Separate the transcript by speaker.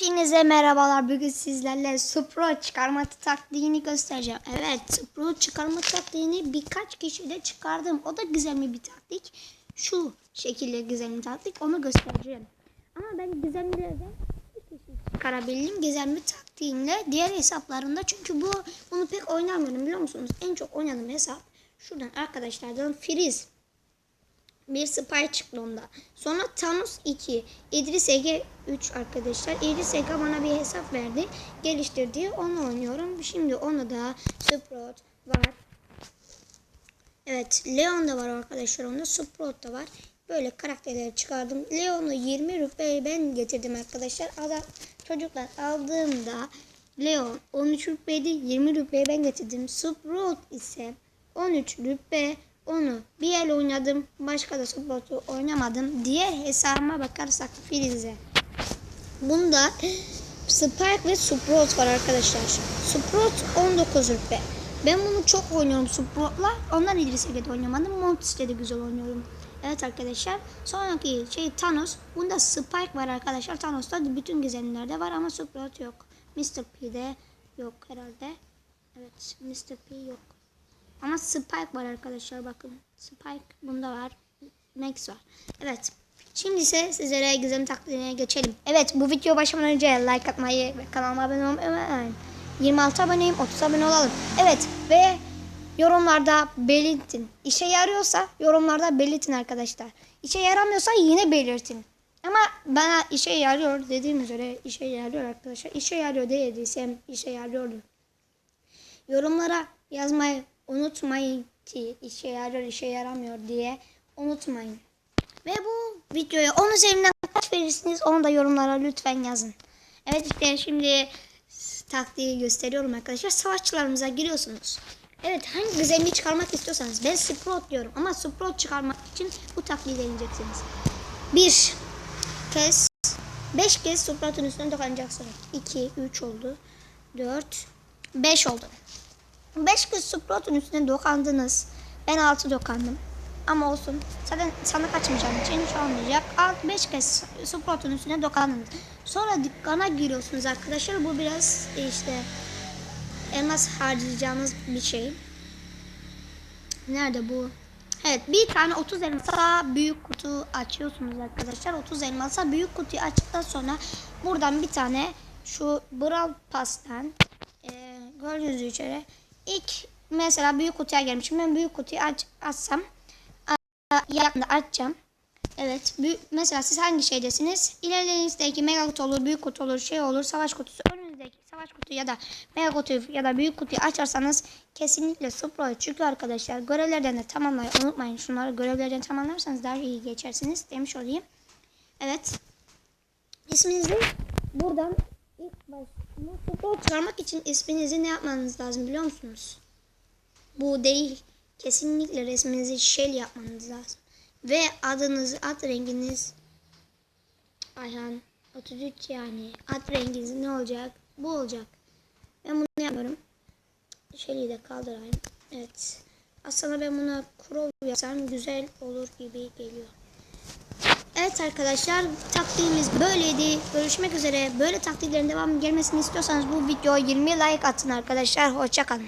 Speaker 1: Hepinize merhabalar. Bugün sizlerle Supro çıkarma taktiğini göstereceğim. Evet, Supro çıkarma taktiğini birkaç kişide çıkardım. O da gizemli bir taktik. Şu şekilde gizemli taktik. Onu göstereceğim. Ama ben gizemlilerden bir kişi çıkarabildim. Gizemli taktiğimle diğer hesaplarında. Çünkü bu bunu pek oynamıyorum biliyor musunuz? En çok oynadığım hesap şuradan arkadaşlardan Freeze. Bir Spy çıktı onda. Sonra Thanos 2. İdris Ege 3 arkadaşlar. İdris Ege bana bir hesap verdi. Geliştirdi. Onu oynuyorum. Şimdi onu da Sprout var. Evet. Leon da var arkadaşlar onda. Sprout da var. Böyle karakterleri çıkardım. Leon'u 20 rüpeye ben getirdim arkadaşlar. Adam, çocuklar aldığımda Leon 13 rüpeydi. 20 rüpeye ben getirdim. Sprout ise 13 rüpe onu bir el oynadım. Başka da Sprout'u oynamadım. Diğer hesabıma bakarsak Filiz'e. Bunda Spike ve Sprout var arkadaşlar. Sprout 19 rüpe. Ben bunu çok oynuyorum Sprout'la. Ondan İdris Ege'de oynamadım. Montis'te de güzel oynuyorum. Evet arkadaşlar. Sonraki şey Thanos. Bunda Spike var arkadaşlar. Thanos'ta bütün gizemlerde var ama Sprout yok. Mr. P'de yok herhalde. Evet Mr. P yok. Ama Spike var arkadaşlar bakın. Spike bunda var. Max var. Evet. Şimdi ise sizlere gizem taklidine geçelim. Evet bu video başlamadan önce like atmayı ve kanalıma abone olmayı unutmayın. 26 aboneyim 30 abone olalım. Evet ve yorumlarda belirtin. İşe yarıyorsa yorumlarda belirtin arkadaşlar. İşe yaramıyorsa yine belirtin. Ama bana işe yarıyor dediğim üzere işe yarıyor arkadaşlar. İşe yarıyor dediysem işe yarıyordur. Yorumlara yazmayı unutmayın ki işe yarıyor işe yaramıyor diye unutmayın. Ve bu videoya 10 üzerinden kaç verirsiniz onu da yorumlara lütfen yazın. Evet işte şimdi taktiği gösteriyorum arkadaşlar. Savaşçılarımıza giriyorsunuz. Evet hangi güzelliği çıkarmak istiyorsanız ben Sprout diyorum ama Sprout çıkarmak için bu taktiği deneyeceksiniz. Bir kez 5 kez Sprout'un üstüne dokunacaksınız. 2, 3 oldu. 4, 5 oldu. 5 kez Sprout'un üstüne dokandınız. Ben 6 dokandım. Ama olsun. Zaten sana kaçmayacağım için hiç olmayacak. 5 kez Sprout'un üstüne dokandınız. Sonra dükkana giriyorsunuz arkadaşlar. Bu biraz işte elmas harcayacağınız bir şey. Nerede bu? Evet bir tane 30 elmasa büyük kutu açıyorsunuz arkadaşlar. 30 elmasa büyük kutuyu açtıktan sonra buradan bir tane şu Brawl Pass'tan e, gördüğünüz üzere ilk mesela büyük kutuya gelmişim. Ben büyük kutuyu aç, açsam yakında açacağım. Evet. Büyük, mesela siz hangi şeydesiniz? İlerinizdeki mega kutu olur, büyük kutu olur, şey olur, savaş kutusu. Önünüzdeki savaş kutu ya da mega kutu ya da büyük kutuyu açarsanız kesinlikle Supra çıkıyor arkadaşlar. Görevlerden de tamamlayın. Unutmayın şunları görevlerden tamamlarsanız daha iyi geçersiniz demiş olayım. Evet. İsminizi buradan ilk baş Supra çıkarmak için isminizi ne yapmanız lazım biliyor musunuz? Bu değil. Kesinlikle resminizi shell yapmanız lazım. Ve adınız, ad renginiz Ayhan 33 yani. Ad renginiz ne olacak? Bu olacak. Ben bunu yapıyorum. Shell'i de kaldırayım. Evet. Aslında ben buna crop yapsam güzel olur gibi geliyor. Evet arkadaşlar taktiğimiz böyleydi. Görüşmek üzere. Böyle taktiklerin devamı gelmesini istiyorsanız bu videoya 20 like atın arkadaşlar. Hoşçakalın.